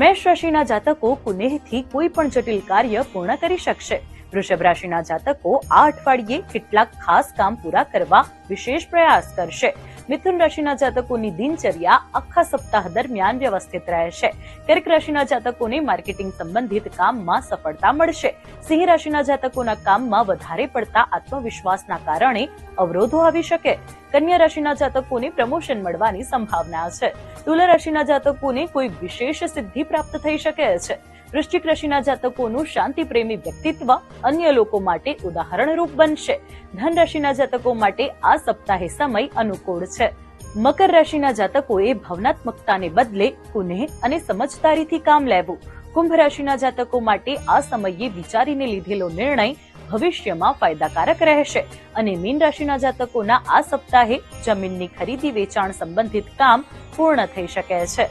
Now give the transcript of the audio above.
મેષ રાશિના જાતકો કુનેહથી કોઈ પણ જટિલ કાર્ય પૂર્ણ કરી શકશે. વૃષભ રાશિના જાતકો આ અઠવાડિયે કેટલાક ખાસ કામ પૂરા કરવા વિશેષ પ્રયાસ કરશે. મિથુન રાશિના જાતકોની દિનચર્યા આખા સપ્તાહ દરમિયાન વ્યવસ્થિત રહેશે. કર્ક રાશિના જાતકોને માર્કેટિંગ સંબંધિત કામમાં સફળતા મળશે. સિંહ રાશિના જાતકોના કામમાં વધારે પડતા આત્મવિશ્વાસના કારણે અવરોધો આવી શકે. કન્યા રાશિના જાતકોને પ્રમોશન મળવાની સંભાવના છે. તુલા રાશિના જાતકોને કોઈ વિશેષ સિદ્ધિ પ્રાપ્ત થઈ શકે છે. વૃશ્ચિક રાશિના જાતકોનું શાંતિ પ્રેમી વ્યક્તિત્વ અન્ય લોકો માટે ઉદાહરણરૂપ બનશે. ધન રાશિના જાતકો માટે આ સપ્તાહે સમય અનુકૂળ છે. મકર રાશિના જાતકોએ ભાવનાત્મકતાને બદલે કુનેહ અને સમજદારીથી કામ લેવું. કુંભ રાશિના જાતકો માટે આ સમયે વિચારીને લીધેલો નિર્ણય ભવિષ્યમાં ફાયદાકારક રહેશે. અને મીન રાશિના જાતકોના આ સપ્તાહે જમીનની ખરીદી વેચાણ સંબંધિત કામ પૂર્ણ થઈ શકે છે.